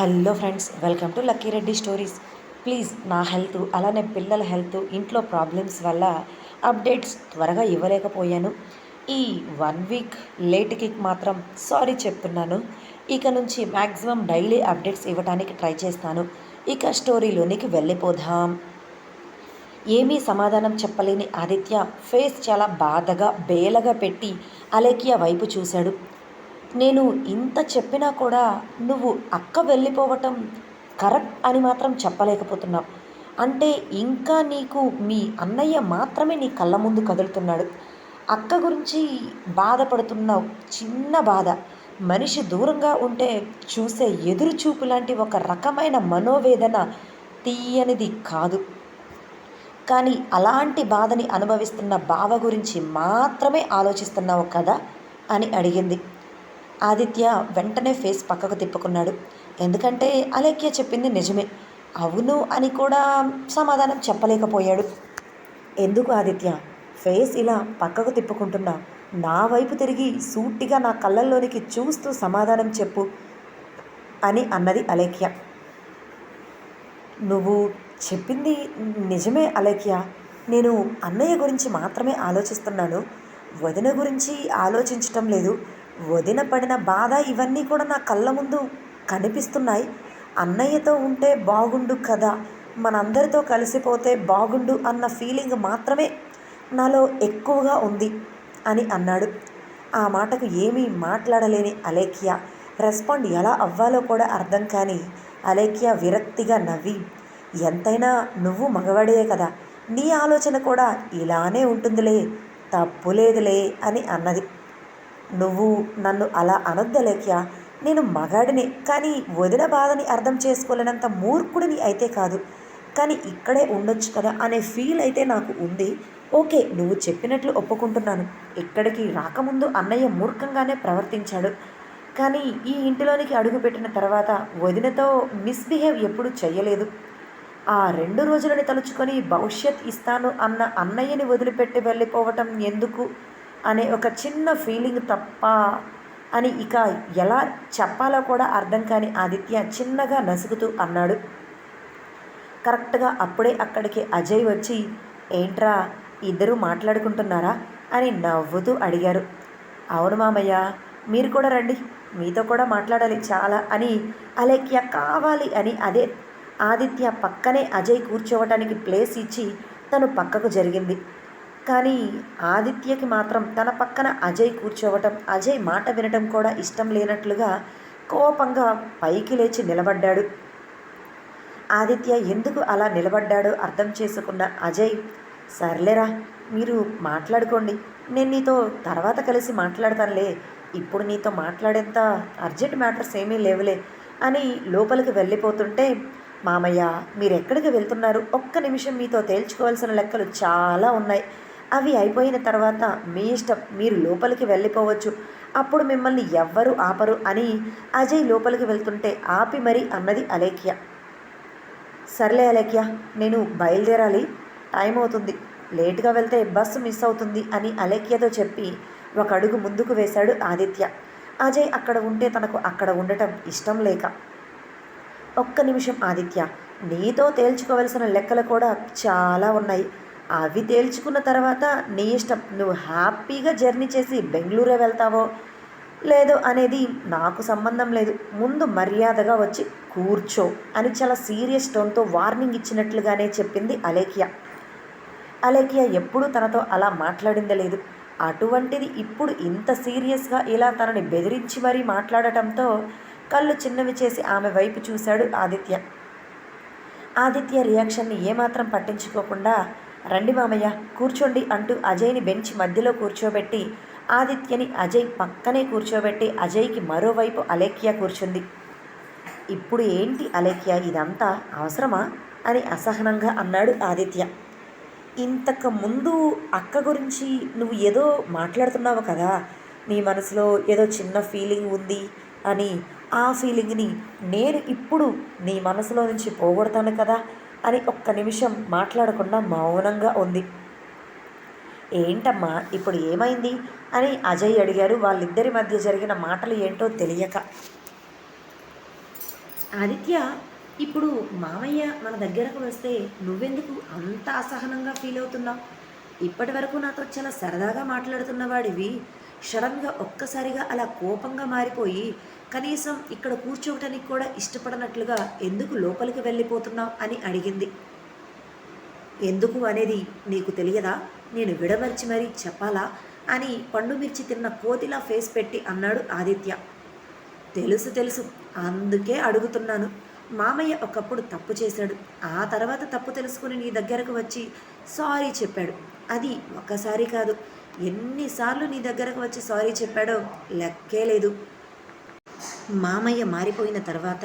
Hello friends welcome to Lucky Reddy stories. Please నా health అలానే పిల్లల హెల్త్ ఇంట్లో ప్రాబ్లమ్స్ వల్ల అప్డేట్స్ త్వరగా ఇవ్వలేకపోయాను. ఈ వన్ వీక్ లేట్కి మాత్రం సారీ చెప్తున్నాను. ఇక నుంచి మ్యాక్సిమం డైలీ అప్డేట్స్ ఇవ్వడానికి ట్రై చేస్తాను. ఇక స్టోరీలోనికి వెళ్ళిపోదాం. ఏమీ సమాధానం చెప్పలేని ఆదిత్య ఫేస్ చాలా బాధగా బేలగా పెట్టి అలేకియా వైపు చూశాడు. నేను ఇంత చెప్పినా కూడా నువ్వు అక్క వెళ్ళిపోవటం కరెక్ట్ అని మాత్రం చెప్పలేకపోతున్నావు. అంటే ఇంకా నీకు మీ అన్నయ్య మాత్రమే నీ కళ్ళ ముందు కదులుతున్నాడు. అక్క గురించి బాధపడుతున్నావు చిన్న బాధ. మనిషి దూరంగా ఉంటే చూసే ఎదురు చూపు లాంటి ఒక రకమైన మనోవేదన తీయనిది కాదు. కానీ అలాంటి బాధని అనుభవిస్తున్న బావ గురించి మాత్రమే ఆలోచిస్తున్నావు కదా అని అడిగింది. ఆదిత్య వెంటనే ఫేస్ పక్కకు తిప్పుకున్నాడు. ఎందుకంటే అలేఖ్య చెప్పింది నిజమే. అవును అని కూడా సమాధానం చెప్పలేకపోయాడు. ఎందుకు ఆదిత్య? ఫేస్ ఇలా పక్కకు తిప్పుకుంటున్నా. నా వైపు తిరిగి సూటిగా నా కళ్ళల్లోనికి చూస్తూ సమాధానం చెప్పు అని అన్నది అలేఖ్య. నువ్వు చెప్పింది నిజమే అలేఖ్య. నేను అన్నయ్య గురించి మాత్రమే ఆలోచిస్తున్నాను. వదిన గురించి ఆలోచించటం లేదు. వదిన పడిన బాధ ఇవన్నీ కూడా నా కళ్ళ ముందు కనిపిస్తున్నాయి. అన్నయ్యతో ఉంటే బాగుండు కదా. మనందరితో కలిసిపోతే బాగుండు అన్న ఫీలింగ్ మాత్రమే నాలో ఎక్కువగా ఉంది అని అన్నాడు. ఆ మాటకు ఏమీ మాట్లాడలేని అలేఖ్య. రెస్పాండ్ ఎలా అవ్వాలో కూడా అర్థం కాని అలేఖ్య విరక్తిగా నవ్వి ఎంతైనా నువ్వు మగవాడే కదా. నీ ఆలోచన కూడా ఇలానే ఉంటుందిలే. తప్పులేదులే అని అన్నది. నువ్వు నన్ను అలా అనొద్దలేఖ్య. నేను మగాడిని కానీ వదిన బాధని అర్థం చేసుకోలేనంత మూర్ఖుడిని అయితే కాదు. కానీ ఇక్కడే ఉండొచ్చు కదా అనే ఫీల్ అయితే నాకు ఉంది. ఓకే నువ్వు చెప్పినట్లు ఒప్పుకుంటున్నాను. ఇక్కడికి రాకముందు అన్నయ్య మూర్ఖంగానే ప్రవర్తించాడు. కానీ ఈ ఇంటిలోనికి అడుగుపెట్టిన తర్వాత వదినతో మిస్బిహేవ్ ఎప్పుడూ చేయలేదు ఆ రెండు రోజులని తలుచుకొని భవిష్యత్ ఇస్తాను అన్న అన్నయ్యని వదిలిపెట్టి వెళ్ళిపోవటం ఎందుకు? అనే ఒక చిన్న ఫీలింగ్ తప్ప అని ఇక ఎలా చెప్పాలో కూడా అర్థం కాని ఆదిత్య చిన్నగా నసుగుతూ అన్నాడు. కరెక్ట్గా అప్పుడే అక్కడికి అజయ్ వచ్చి ఏంట్రా ఇద్దరు మాట్లాడుకుంటున్నారా? అని నవ్వుతూ అడిగారు. అవును మామయ్య మీరు కూడా రండి మీతో కూడా మాట్లాడాలి చాలా అని అలేఖ్య కావాలి అని అదే ఆదిత్య పక్కనే అజయ్ కూర్చోవటానికి ప్లేస్ ఇచ్చి తను పక్కకు జరిగింది. కానీ ఆదిత్యకి మాత్రం తన పక్కన అజయ్ కూర్చోవటం అజయ్ మాట వినటం కూడా ఇష్టం లేనట్లుగా కోపంగా పైకి లేచి నిలబడ్డాడు. ఆదిత్య ఎందుకు అలా నిలబడ్డాడో అర్థం చేసుకున్న అజయ్ సర్లేరా మీరు మాట్లాడుకోండి. నేను నీతో తర్వాత కలిసి మాట్లాడతానులే. ఇప్పుడు నీతో మాట్లాడేంత అర్జెంట్ మ్యాటర్స్ ఏమీ లేవులే అని లోపలికి వెళ్ళిపోతుంటే మామయ్య మీరు ఎక్కడికి వెళ్తున్నారు? ఒక్క నిమిషం మీతో తేల్చుకోవాల్సిన లెక్కలు చాలా ఉన్నాయి. అవి అయిపోయిన తర్వాత మీ ఇష్టం మీరు లోపలికి వెళ్ళిపోవచ్చు. అప్పుడు మిమ్మల్ని ఎవ్వరు ఆపరు అని అజయ్ లోపలికి వెళ్తుంటే ఆపి మరీ అన్నది అలేఖ్య. సర్లే అలేఖ్య నేను బయలుదేరాలి. టైం అవుతుంది. లేటుగా వెళ్తే బస్సు మిస్ అవుతుంది అని అలేఖ్యతో చెప్పి ఒక అడుగు ముందుకు వేశాడు ఆదిత్య. అజయ్ అక్కడ ఉంటే తనకు అక్కడ ఉండటం ఇష్టం లేక. ఒక్క నిమిషం ఆదిత్య నీతో తేల్చుకోవలసిన లెక్కలు కూడా చాలా ఉన్నాయి. అవి తేల్చుకున్న తర్వాత నీ ఇష్టం. నువ్వు హ్యాపీగా జర్నీ చేసి బెంగళూరే వెళ్తావో లేదో అనేది నాకు సంబంధం లేదు. ముందు మర్యాదగా వచ్చి కూర్చో అని చాలా సీరియస్ టోన్తో వార్నింగ్ ఇచ్చినట్లుగానే చెప్పింది అలేఖ్య. అలేఖ్య ఎప్పుడూ తనతో అలా మాట్లాడిందే లేదు. అటువంటిది ఇప్పుడు ఇంత సీరియస్గా ఇలా తనని బెదిరించి మరీ మాట్లాడటంతో కళ్ళు చిన్నవి చేసి ఆమె వైపు చూశాడు ఆదిత్య. ఆదిత్య రియాక్షన్ని ఏమాత్రం పట్టించుకోకుండా రండి మామయ్య కూర్చోండి అంటూ అజయ్ని బెంచ్ మధ్యలో కూర్చోబెట్టి ఆదిత్యని అజయ్ పక్కనే కూర్చోబెట్టి అజయ్కి మరోవైపు అలేఖ్య కూర్చుంది. ఇప్పుడు ఏంటి అలేఖ్య ఇదంతా అవసరమా? అని అసహనంగా అన్నాడు ఆదిత్య. ఇంతకు ముందు అక్క గురించి నువ్వు ఏదో మాట్లాడుతున్నావు కదా నీ మనసులో ఏదో చిన్న ఫీలింగ్ ఉంది అని ఆ ఫీలింగ్ని నేను ఇప్పుడు నీ మనసులో నుంచి పోగొడతాను కదా అని ఒక్క నిమిషం మాట్లాడకుండా మౌనంగా ఉంది. ఏంటమ్మా ఇప్పుడు ఏమైంది? అని అజయ్ అడిగారు వాళ్ళిద్దరి మధ్య జరిగిన మాటలు ఏంటో తెలియక. ఆదిత్య ఇప్పుడు మామయ్య మన దగ్గరకు వస్తే నువ్వెందుకు అంత అసహనంగా ఫీల్ అవుతున్నావు? ఇప్పటి వరకు నాతో చాలా సరదాగా మాట్లాడుతున్నవాడివి వాడివి ఒక్కసారిగా అలా కోపంగా మారిపోయి కనీసం ఇక్కడ కూర్చోవటానికి కూడా ఇష్టపడనట్లుగా ఎందుకు లోపలికి వెళ్ళిపోతున్నావు అని అడిగింది. ఎందుకు అనేది నీకు తెలియదా? నేను విడమర్చి మరీ చెప్పాలా? అని పండు మిర్చి తిన్న కోతిలా ఫేస్ పెట్టి అన్నాడు ఆదిత్య. తెలుసు తెలుసు. అందుకే అడుగుతున్నాను. మామయ్య ఒకప్పుడు తప్పు చేశాడు. ఆ తర్వాత తప్పు తెలుసుకుని నీ దగ్గరకు వచ్చి సారీ చెప్పాడు. అది ఒక్కసారి కాదు. ఎన్నిసార్లు నీ దగ్గరకు వచ్చి సారీ చెప్పాడో లెక్కే లేదు. మామయ్య మారిపోయిన తర్వాత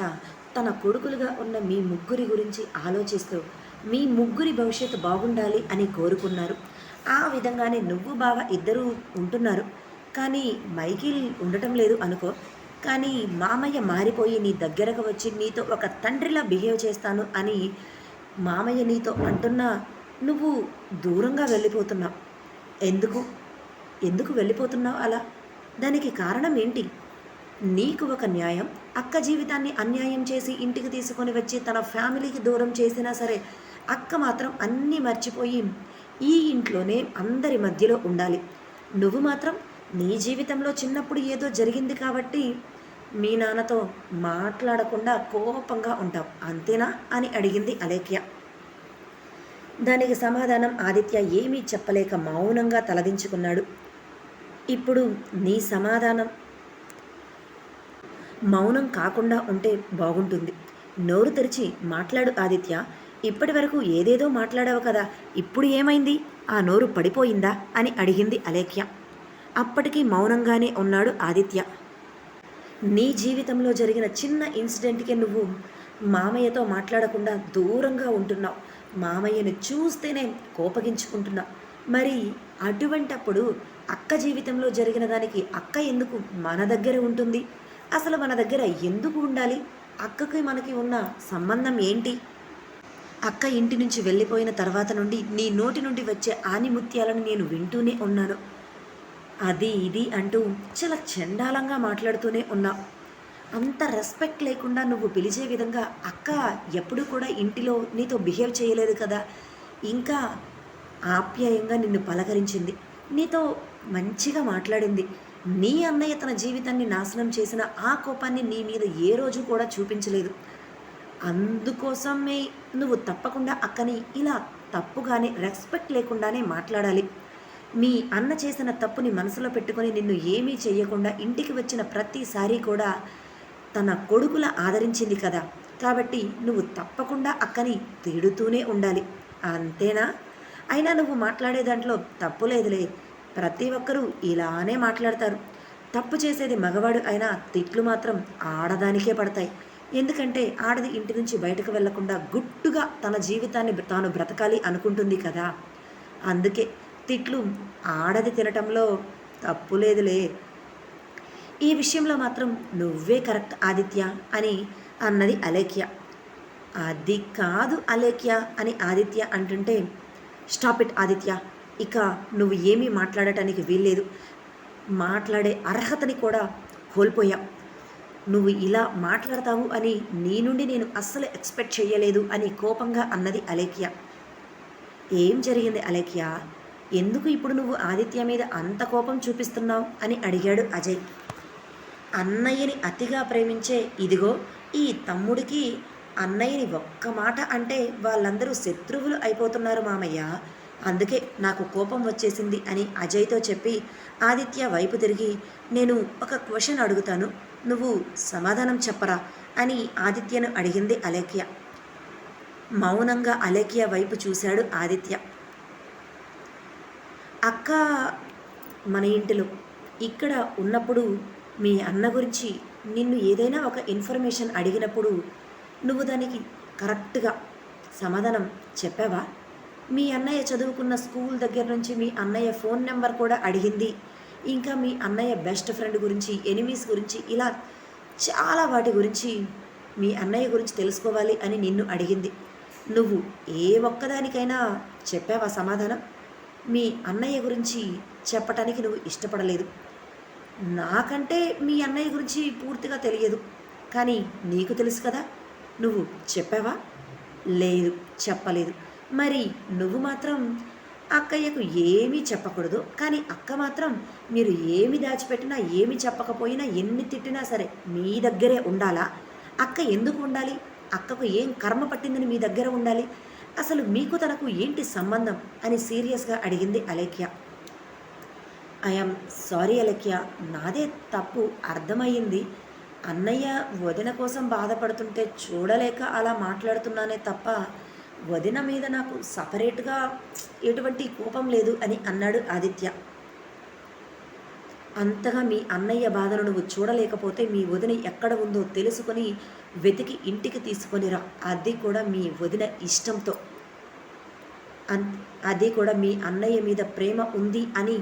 తన కొడుకులుగా ఉన్న మీ ముగ్గురి గురించి ఆలోచిస్తూ మీ ముగ్గురి భవిష్యత్తు బాగుండాలి అని కోరుకున్నారు. ఆ విధంగానే నువ్వు బావ ఇద్దరూ ఉంటున్నారు. కానీ మైకిల్ ఉండటం లేదు అనుకో. కానీ మామయ్య మారిపోయి నీ దగ్గరకు వచ్చి నీతో ఒక తండ్రిలా బిహేవ్ చేస్తాను అని మామయ్య నీతో అంటున్నా నువ్వు దూరంగా వెళ్ళిపోతున్నావు. ఎందుకు? ఎందుకు వెళ్ళిపోతున్నావు అలా? దానికి కారణం ఏంటి నీకు ఒక న్యాయం అక్క జీవితాన్ని అన్యాయం చేసి ఇంటికి తీసుకొని వచ్చి తన ఫ్యామిలీకి దూరం చేసినా సరే అక్క మాత్రం అన్నీ మర్చిపోయి ఈ ఇంట్లోనే అందరి మధ్యలో ఉండాలి. నువ్వు మాత్రం నీ జీవితంలో చిన్నప్పుడు ఏదో జరిగింది కాబట్టి మీ నాన్నతో మాట్లాడకుండా కోపంగా ఉంటావు అంతేనా అని అడిగింది అలేఖ్య. దానికి సమాధానం ఆదిత్య ఏమీ చెప్పలేక మౌనంగా తలదించుకున్నాడు. ఇప్పుడు నీ సమాధానం. మౌనం కాకుండా ఉంటే బాగుంటుంది. నోరు తెరిచి మాట్లాడు ఆదిత్య. ఇప్పటి వరకు ఏదేదో మాట్లాడావు కదా ఇప్పుడు ఏమైంది? ఆ నోరు పడిపోయిందా? అని అడిగింది అలేఖ్య. అప్పటికీ మౌనంగానే ఉన్నాడు ఆదిత్య. నీ జీవితంలో జరిగిన చిన్న ఇన్సిడెంట్కి నువ్వు మామయ్యతో మాట్లాడకుండా దూరంగా ఉంటున్నావు. మామయ్యను చూస్తేనే కోపగించుకుంటున్నా. మరి అటువంటప్పుడు అక్క జీవితంలో జరిగిన దానికి అక్క ఎందుకు మన దగ్గర ఉంటుంది? అసలు మన దగ్గర ఎందుకు ఉండాలి? అక్కకి మనకి ఉన్న సంబంధం ఏంటి? అక్క ఇంటి నుంచి వెళ్ళిపోయిన తర్వాత నుండి నీ నోటి నుండి వచ్చే ఆనిముత్యాలను నేను వింటూనే ఉన్నాను. అది ఇది అంటూ చాలా చండాలంగా మాట్లాడుతూనే ఉన్నా. అంత రెస్పెక్ట్ లేకుండా నువ్వు పిలిచే విధంగా అక్క ఎప్పుడు కూడా ఇంటిలో నీతో బిహేవ్ చేయలేదు కదా. ఇంకా ఆప్యాయంగా నిన్ను పలకరించింది. నీతో మంచిగా మాట్లాడింది. నీ అన్నయ్య తన జీవితాన్ని నాశనం చేసిన ఆ కోపాన్ని నీ మీద ఏ రోజు కూడా చూపించలేదు. అందుకోసమే నువ్వు తప్పకుండా అక్కని ఇలా తప్పుగానే రెస్పెక్ట్ లేకుండానే మాట్లాడాలి. మీ అన్న చేసిన తప్పుని మనసులో పెట్టుకొని నిన్ను ఏమీ చేయకుండా ఇంటికి వచ్చిన ప్రతిసారి కూడా తన కొడుకుల ఆదరించింది కదా. కాబట్టి నువ్వు తప్పకుండా అక్కని తిడుతూనే ఉండాలి. అంతేనా? అయినా నువ్వు మాట్లాడే దాంట్లో తప్పు లేదులే. ప్రతి ఒక్కరూ ఇలానే మాట్లాడతారు. తప్పు చేసేది మగవాడు అయినా తిట్లు మాత్రం ఆడదానికే పడతాయి. ఎందుకంటే ఆడది ఇంటి నుంచి బయటకు వెళ్ళకుండా గుట్టుగా తన జీవితాన్ని తాను బ్రతకాలి అనుకుంటుంది కదా. అందుకే తిట్లు ఆడది తినటంలో తప్పు లేదులే. ఈ విషయంలో మాత్రం నువ్వే కరెక్ట్ ఆదిత్య అని అన్నది అలేఖ్య. అది కాదు అలేఖ్య అని ఆదిత్య అంటుంటే స్టాప్ ఇట్ ఆదిత్య ఇక నువ్వు ఏమీ మాట్లాడటానికి వీల్లేదు. మాట్లాడే అర్హతని కూడా కోల్పోయా. నువ్వు ఇలా మాట్లాడతావు అని నీ నుండి నేను అస్సలు ఎక్స్పెక్ట్ చేయలేదు అని కోపంగా అన్నది అలేఖ్య. ఏం జరిగింది అలేఖ్య? ఎందుకు ఇప్పుడు నువ్వు ఆదిత్య మీద అంత కోపం చూపిస్తున్నావు? అని అడిగాడు అజయ్. అన్నయ్యని అతిగా ప్రేమించే ఇదిగో ఈ తమ్ముడికి అన్నయ్యని ఒక్క మాట అంటే వాళ్ళందరూ శత్రువులు అయిపోతున్నారు మామయ్య. అందుకే నాకు కోపం వచ్చేసింది అని అజయ్తో చెప్పి ఆదిత్య వైపు తిరిగి నేను ఒక క్వశ్చన్ అడుగుతాను నువ్వు సమాధానం చెప్పరా అని ఆదిత్యను అడిగింది అలేఖ్య. మౌనంగా అలేఖ్య వైపు చూశాడు ఆదిత్య. అక్క మన ఇంటిలో ఇక్కడ ఉన్నప్పుడు మీ అన్న గురించి నిన్ను ఏదైనా ఒక ఇన్ఫర్మేషన్ అడిగినప్పుడు నువ్వు దానికి కరెక్ట్గా సమాధానం చెప్పావా? మీ అన్నయ్య చదువుకున్న స్కూల్ దగ్గర నుంచి మీ అన్నయ్య ఫోన్ నెంబర్ కూడా అడిగింది. ఇంకా మీ అన్నయ్య బెస్ట్ ఫ్రెండ్ గురించి ఎనిమీస్ గురించి ఇలా చాలా వాటి గురించి మీ అన్నయ్య గురించి తెలుసుకోవాలి అని నిన్ను అడిగింది. నువ్వు ఏ ఒక్కదానికైనా చెప్పావా సమాధానం? మీ అన్నయ్య గురించి చెప్పటానికి నువ్వు ఇష్టపడలేదు. నాకంటే మీ అన్నయ్య గురించి పూర్తిగా తెలియదు. కానీ నీకు తెలుసు కదా నువ్వు చెప్పావా? లేదు చెప్పలేదు. మరి నువ్వు మాత్రం అక్కయ్యకు ఏమీ చెప్పకూడదు. కానీ అక్క మాత్రం మీరు ఏమి దాచిపెట్టినా ఏమి చెప్పకపోయినా ఎన్ని తిట్టినా సరే మీ దగ్గరే ఉండాలా? అక్క ఎందుకు ఉండాలి? అక్కకు ఏం కర్మ పట్టిందని మీ దగ్గర ఉండాలి? అసలు మీకు తనకు ఏంటి సంబంధం? అని సీరియస్గా అడిగింది అలేఖ్య. ఐఎమ్ సారీ అలక్య నాదే తప్పు అర్థమయ్యింది. అన్నయ్య వదిన కోసం బాధపడుతుంటే చూడలేక అలా మాట్లాడుతున్నానే తప్ప వదిన మీద నాకు సపరేట్గా ఎటువంటి కోపం లేదు అని అన్నాడు ఆదిత్య. అంతగా మీ అన్నయ్య బాధను నువ్వు చూడలేకపోతే మీ వదిన ఎక్కడ ఉందో తెలుసుకొని వెతికి ఇంటికి తీసుకొనిరా అది కూడా మీ వదిన ఇష్టంతో. అన్ అది కూడా మీ అన్నయ్య మీద ప్రేమ ఉంది అని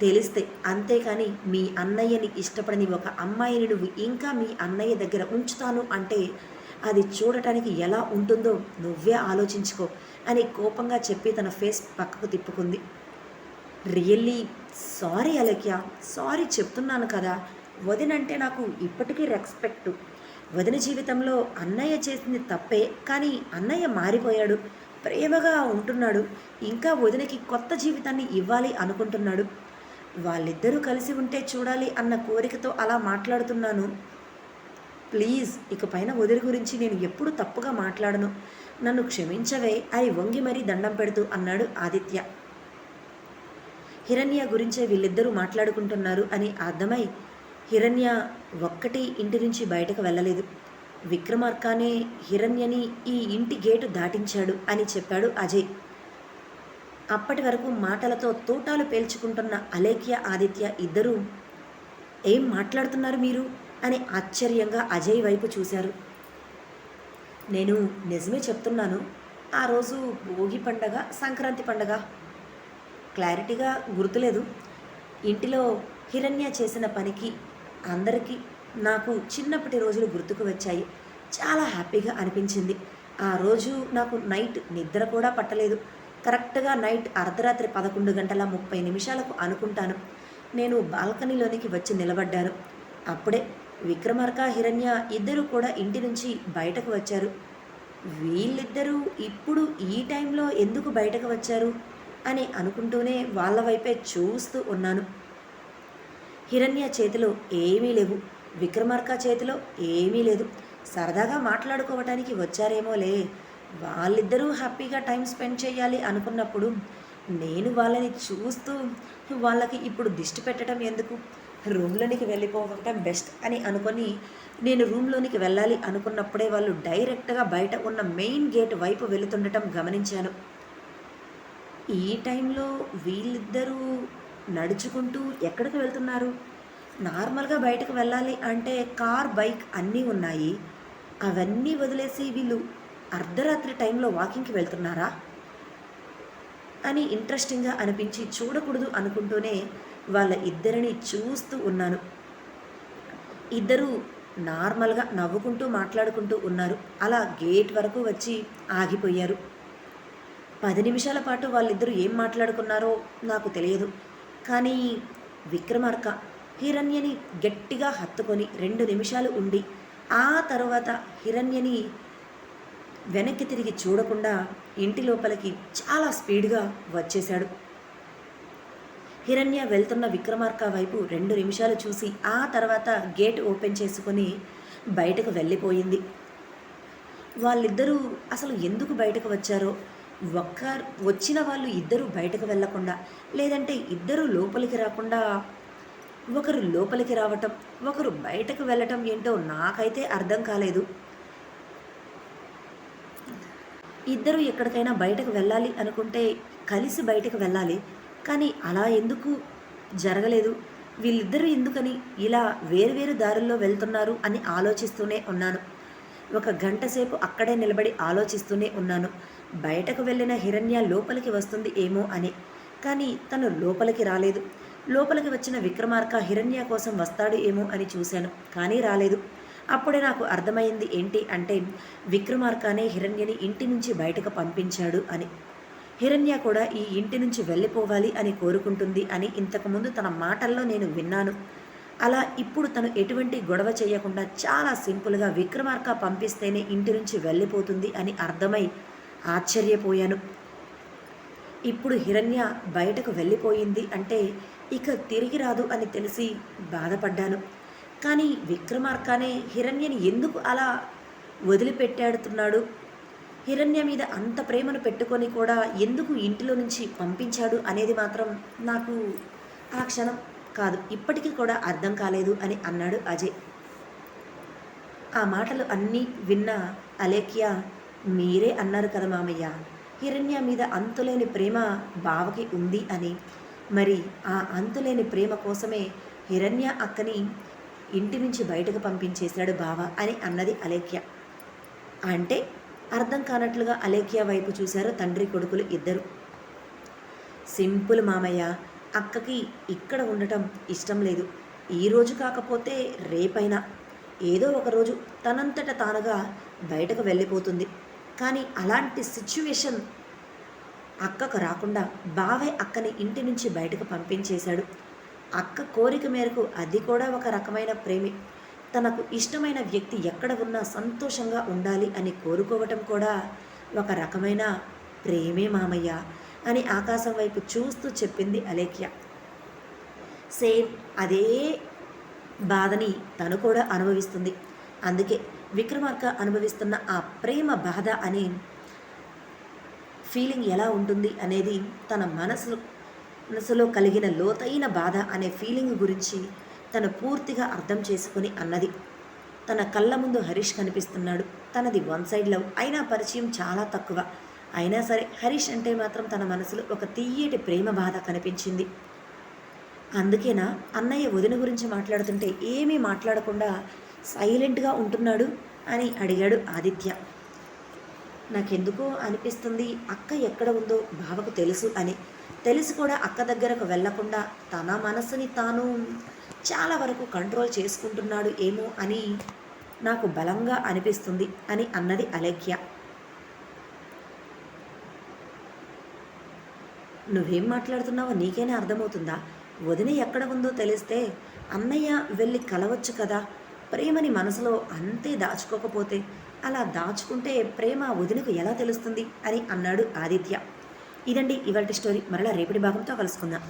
తెలిస్తే అంతేకాని మీ అన్నయ్యని ఇష్టపడని ఒక అమ్మాయిని నువ్వు ఇంకా మీ అన్నయ్య దగ్గర ఉంచుతాను అంటే అది చూడటానికి ఎలా ఉంటుందో నువ్వే ఆలోచించుకో అని కోపంగా చెప్పి తన ఫేస్ పక్కకు తిప్పుకుంది. రియల్లీ సారీ అలక్య సారీ చెప్తున్నాను కదా. వదినంటే నాకు ఇప్పటికీ రెస్పెక్ట్. వదిన జీవితంలో అన్నయ్య చేసింది తప్పే కానీ అన్నయ్య మారిపోయాడు ప్రేమగా ఉంటున్నాడు. ఇంకా వదినకి కొత్త జీవితాన్ని ఇవ్వాలి అనుకుంటున్నాడు. వాళ్ళిద్దరూ కలిసి ఉంటే చూడాలి అన్న కోరికతో అలా మాట్లాడుతున్నాను. ప్లీజ్ ఇక పైన వదిలి గురించి నేను ఎప్పుడు తప్పుగా మాట్లాడను. నన్ను క్షమించవే అని వంగి మరీ దండం పెడుతూ అన్నాడు ఆదిత్య. హిరణ్య గురించే వీళ్ళిద్దరూ మాట్లాడుకుంటున్నారు అని అర్థమై హిరణ్య ఒక్కటి ఇంటి నుంచి బయటకు వెళ్ళలేదు. విక్రమార్కానే హిరణ్యని ఈ ఇంటి గేటు దాటించాడు అని చెప్పాడు అజయ్. అప్పటి వరకు మాటలతో తోటాలు పేల్చుకుంటున్న అలేఖ్య ఆదిత్య ఇద్దరూ ఏం మాట్లాడుతున్నారు మీరు? అని ఆశ్చర్యంగా అజయ్ వైపు చూశారు. నేను నిజమే చెప్తున్నాను. ఆ రోజు భోగి పండగ సంక్రాంతి పండగ. క్లారిటీగా గుర్తులేదు. ఇంటిలో హిరణ్య చేసిన పనికి అందరికీ నాకు చిన్నప్పటి రోజులు గుర్తుకు వచ్చాయి. చాలా హ్యాపీగా అనిపించింది. ఆ రోజు నాకు నైట్ నిద్ర కూడా పట్టలేదు. కరెక్ట్గా నైట్ అర్ధరాత్రి పదకొండు గంటల ముప్పై నిమిషాలకు అనుకుంటాను. నేను బాల్కనీలోనికి వచ్చి నిలబడ్డాను. అప్పుడే విక్రమార్క హిరణ్య ఇద్దరు కూడా ఇంటి నుంచి బయటకు వచ్చారు. వీళ్ళిద్దరూ ఇప్పుడు ఈ టైంలో ఎందుకు బయటకు వచ్చారు అని అనుకుంటూనే వాళ్ళ వైపే చూస్తూ ఉన్నాను. హిరణ్య చేతిలో ఏమీ లేవు. విక్రమార్క చేతిలో ఏమీ లేదు. సరదాగా మాట్లాడుకోవటానికి వచ్చారేమోలే. వాళ్ళిద్దరూ హ్యాపీగా టైం స్పెండ్ చేయాలి అనుకున్నప్పుడు నేను వాళ్ళని చూస్తూ వాళ్ళకి ఇప్పుడు దిష్టి పెట్టడం ఎందుకు? రూమ్లోనికి వెళ్ళిపోవటం బెస్ట్ అని అనుకొని నేను రూమ్లోనికి వెళ్ళాలి అనుకున్నప్పుడే వాళ్ళు డైరెక్ట్గా బయట ఉన్న మెయిన్ గేట్ వైపు వెళుతుండటం గమనించాను. ఈ టైంలో వీళ్ళిద్దరూ నడుచుకుంటూ ఎక్కడికి వెళ్తున్నారు? నార్మల్గా బయటకు వెళ్ళాలి అంటే కార్ బైక్ అన్నీ ఉన్నాయి. అవన్నీ వదిలేసి వీళ్ళు అర్ధరాత్రి టైంలో వాకింగ్కి వెళ్తున్నారా? అని ఇంట్రెస్టింగ్గా అనిపించి చూడకూడదు అనుకుంటూనే వాళ్ళ ఇద్దరిని చూస్తూ ఉన్నాను. ఇద్దరూ నార్మల్గా నవ్వుకుంటూ మాట్లాడుకుంటూ ఉన్నారు. అలా గేట్ వరకు వచ్చి ఆగిపోయారు. పది నిమిషాల పాటు వాళ్ళిద్దరూ ఏం మాట్లాడుకున్నారో నాకు తెలియదు. కానీ విక్రమార్క హిరణ్యని గట్టిగా హత్తుకొని రెండు నిమిషాలు ఉండి ఆ తర్వాత హిరణ్యని వెనక్కి తిరిగి చూడకుండా ఇంటి లోపలికి చాలా స్పీడ్గా వచ్చేశాడు. హిరణ్య వెళ్తున్న విక్రమార్క వైపు రెండు నిమిషాలు చూసి ఆ తర్వాత గేట్ ఓపెన్ చేసుకొని బయటకు వెళ్ళిపోయింది. వాళ్ళిద్దరూ అసలు ఎందుకు బయటకు వచ్చారో? ఒక్క వచ్చిన వాళ్ళు ఇద్దరు బయటకు వెళ్ళకుండా లేదంటే ఇద్దరు లోపలికి రాకుండా ఒకరు లోపలికి రావటం ఒకరు బయటకు వెళ్ళటం ఏంటో నాకైతే అర్థం కాలేదు. ఇద్దరు ఎక్కడికైనా బయటకు వెళ్ళాలి అనుకుంటే కలిసి బయటకు వెళ్ళాలి. కానీ అలా ఎందుకు? జరగలేదు. వీళ్ళిద్దరూ ఎందుకని ఇలా వేరువేరు దారుల్లో వెళ్తున్నారు అని ఆలోచిస్తూనే ఉన్నాను. ఒక గంట సేపు అక్కడే నిలబడి ఆలోచిస్తూనే ఉన్నాను. బయటకు వెళ్ళిన హిరణ్య లోపలికి వస్తుంది ఏమో అని. కానీ తను లోపలికి రాలేదు. లోపలికి వచ్చిన విక్రమార్క హిరణ్య కోసం వస్తాడు ఏమో అని చూశాను. కానీ రాలేదు. అప్పుడే నాకు అర్థమైంది ఏంటి అంటే విక్రమార్కనే హిరణ్యని ఇంటి నుంచి బయటకు పంపించాడు అని. హిరణ్య కూడా ఈ ఇంటి నుంచి వెళ్ళిపోవాలి అని కోరుకుంటుంది అని ఇంతకుముందు తన మాటల్లో నేను విన్నాను. అలా ఇప్పుడు తను ఎటువంటి గొడవ చేయకుండా చాలా సింపుల్గా విక్రమార్క పంపిస్తేనే ఇంటి నుంచి వెళ్ళిపోతుంది అని అర్థమై ఆశ్చర్యపోయాను. ఇప్పుడు హిరణ్య బయటకు వెళ్ళిపోయింది అంటే ఇక తిరిగి రాదు అని తెలిసి బాధపడ్డాను. కానీ విక్రమార్కానే హిరణ్యని ఎందుకు అలా వదిలిపెట్టాడుతున్నాడు? హిరణ్య మీద అంత ప్రేమను పెట్టుకొని కూడా ఎందుకు ఇంటిలో నుంచి పంపించాడు అనేది మాత్రం నాకు ఆ క్షణం కాదు ఇప్పటికీ కూడా అర్థం కాలేదు అని అన్నాడు అజయ్. ఆ మాటలు అన్నీ విన్న అలేఖ్య మీరే అన్నారు కదా మామయ్య హిరణ్య మీద అంతులేని ప్రేమ బావకి ఉంది అని. మరి ఆ అంతులేని ప్రేమ కోసమే హిరణ్య అక్కని ఇంటి నుంచి బయటకు పంపించేశాడు బావ అని అన్నది అలేఖ్య. అంటే అర్థం కానట్లుగా అలేఖ్య వైపు చూశారు తండ్రి కొడుకులు ఇద్దరు. సింపుల్ మామయ్య అక్కకి ఇక్కడ ఉండటం ఇష్టం లేదు. ఈ రోజు కాకపోతే రేపైనా. ఏదో ఒక రోజు తనంతట తానుగా బయటకు వెళ్ళిపోతుంది. కానీ అలాంటి సిచ్యువేషన్ అక్కకు రాకుండా బావే అక్కని ఇంటి నుంచి బయటకు పంపించేశాడు. అక్క కోరిక మేరకు అది కూడా ఒక రకమైన ప్రేమి. తనకు ఇష్టమైన వ్యక్తి ఎక్కడ ఉన్నా సంతోషంగా ఉండాలి అని కోరుకోవటం కూడా ఒక రకమైన ప్రేమే మామయ్య అని ఆకాశం వైపు చూస్తూ చెప్పింది అలేఖ్య. సేమ్ అదే బాధని తను కూడా అనుభవిస్తుంది. అందుకే విక్రమార్క అనుభవిస్తున్న ఆ ప్రేమ బాధ అనే ఫీలింగ్ ఎలా ఉంటుంది అనేది తన మనసులో మనసులో కలిగిన లోతైన బాధ అనే ఫీలింగ్ గురించి తను పూర్తిగా అర్థం చేసుకొని అన్నది. తన కళ్ళ ముందు హరీష్ కనిపిస్తున్నాడు. తనది వన్ సైడ్ లవ్. అయినా పరిచయం చాలా తక్కువ. అయినా సరే హరీష్ అంటే మాత్రం తన మనసులో ఒక తీయటి ప్రేమ బాధ కనిపించింది. అందుకేనా? అన్నయ్య వదిన గురించి మాట్లాడుతుంటే ఏమీ మాట్లాడకుండా సైలెంట్గా ఉంటున్నాడు అని అడిగాడు ఆదిత్య. నాకెందుకో అనిపిస్తుంది అక్క ఎక్కడ ఉందో బావకు తెలుసు అని. తెలిసి కూడా అక్క దగ్గరకు వెళ్ళకుండా తన మనసుని తాను చాలా వరకు కంట్రోల్ చేసుకుంటున్నాడు ఏమో అని నాకు బలంగా అనిపిస్తుంది అని అన్నది అలేఖ్య. నువ్వేం మాట్లాడుతున్నావో నీకేనే అర్థమవుతుందా? వదిన ఎక్కడ ఉందో తెలిస్తే అన్నయ్య వెళ్ళి కలవచ్చు కదా. ప్రేమని మనసులో అంతే దాచుకోకపోతే అలా దాచుకుంటే ప్రేమ వదినకు ఎలా తెలుస్తుంది? అని అన్నాడు ఆదిత్య. ఇదండి ఇవాళ స్టోరీ. మరలా రేపటి భాగంతో కలుసుకుందాం.